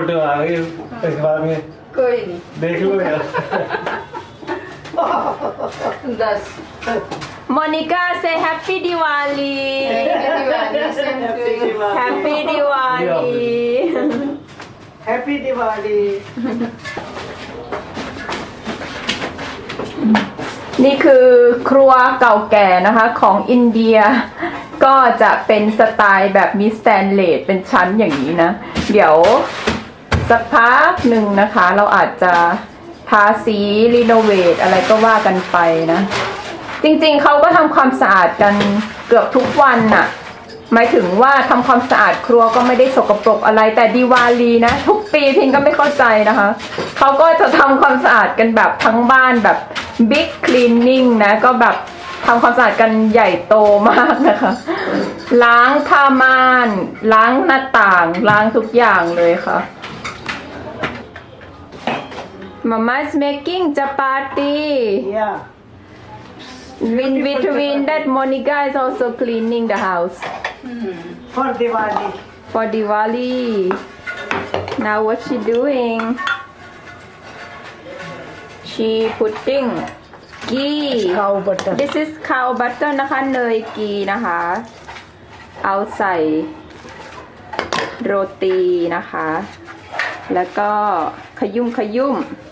फोटो आ गई अखबार में कोई नहीं देख लो यार दस โมนิก้า say happy Diwali happy Diwali happy Diwali นี่คือครัวเก่าแก่นะคะของอินเดีย ก็จะเป็นสไตล์แบบมีสแตนเลสเป็นชั้นอย่างนี้นะ เดี๋ยว สักพักหนึ่งนะคะ เราอาจจะทาสีรีโนเวทอะไรก็ว่ากันไปนะ จริงๆเขาก็ทำความสะอาดกันเกือบทุกวันน่ะ หมายถึงว่าทำความสะอาดครัวก็ไม่ได้สกปรกอะไรแต่ดีวาลีนะ ทุกปีพิงก็ไม่เข้าใจนะคะเขาก็จะทำความสะอาดกันแบบทั้งบ้านแบบบิ๊กคลีนนิ่งนะก็แบบทำความสะอาดกันใหญ่โตมากนะคะ ล้างผ้าม่าน ล้างหน้าต่าง ล้างทุกอย่างเลยค่ะ Mama's making chapati. Yeah. In between that, Monica is also cleaning the house For Diwali. for Diwali. Now what she doing? She putting ghee. Cow butter. This is cow butter นะคะเนยกีนะคะ เอาใส่โรตีนะคะ แล้วก็ขยุมขยุ่มๆ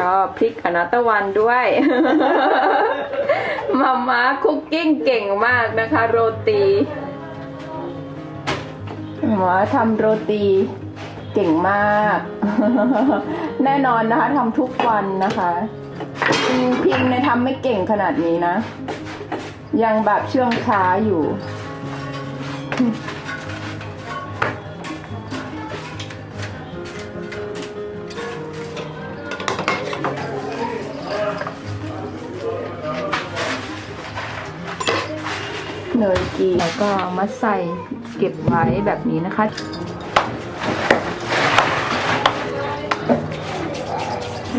ก็พริกอนาตวันด้วยมาม่าคุกกิ้งเก่งมากนะคะ โรตีหมอทำโรตีเก่งมาก แน่นอนนะคะทำทุกวันนะคะพิมพิมพ์เนี่ยทำไม่เก่งขนาดนี้นะ ยังแบบเชื่องช้าอยู่ เนยกีแล้วก็เอามาใส่เก็บไว้แบบนี้นะคะ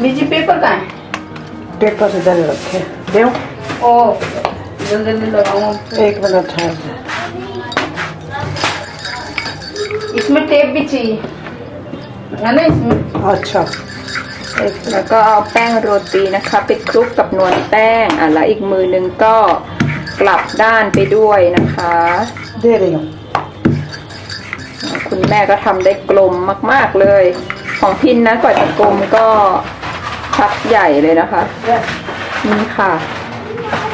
बीजी पेपर का है पेपर इधर रखे देव ओ जल्दी जल्दी लगाऊं एक मिनट ठहर जा इसमें टेप भी चाहिए है ना इसमें अच्छा एक แล้วก็เอาแป้งโรตีนะคะไปคลุกกับนวลแป้งอ่ะแล้วอีกมือนึงก็ก ลับด้านไปด้วยนะคะเรื่อยคุณแม่ก็ทำได้กลมมาก ๆเลย ของพินนะกว่าจะกลมก็พักใหญ่เลยนะคะนี่ค่ะ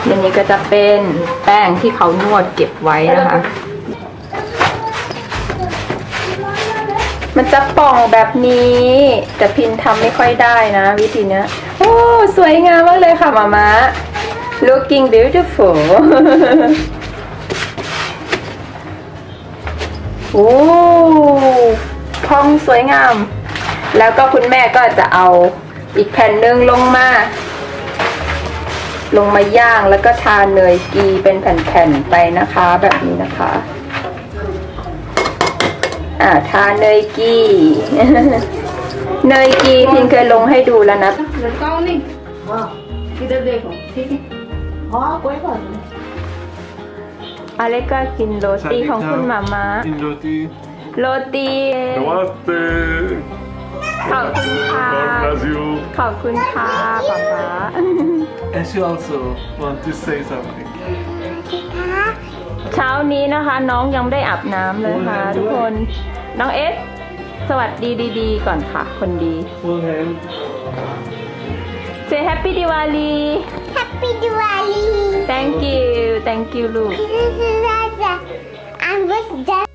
อันนี้ก็จะเป็นแป้งที่เขานวดเก็บไว้นะคะ มันจะป่องแบบนี้ แต่พินทำไม่ค่อยได้นะ วิธีเนี้ย โอ้ สวยงามมากเลยค่ะมามา่า looking beautiful โอ้พองสวยงาม แล้วก็คุณแม่ก็จะเอาอีกแผ่นหนึ่งลงมา ลงมาย่างแล้วก็ทาเนยกีเป็นแผ่นๆไปนะคะ แบบนี้นะคะ อ่าทาเนยกี เนยกีพินเคยลงให้ดูแล้วนะ लटकाऊं नहीं हाँ इधर देखो ठीक है อ๋อกล้วยหล่อเล็กก็กินโรตีของคุณมาม้า กินโรตีโรตีนวัตเตขอบคุณค่ะ ขอบคุณค่ะป๊าป๊า And she also want to say something เช้านี้นะคะน้องยังได้อาบน้ำเลยค่ะ ทุกคน น้องเอสสวัสดีดีๆก่อนค่ะ คนดีเ Say happy Diwali Happy Diwali! Thank you Thank you ลูก This is Raja. I was just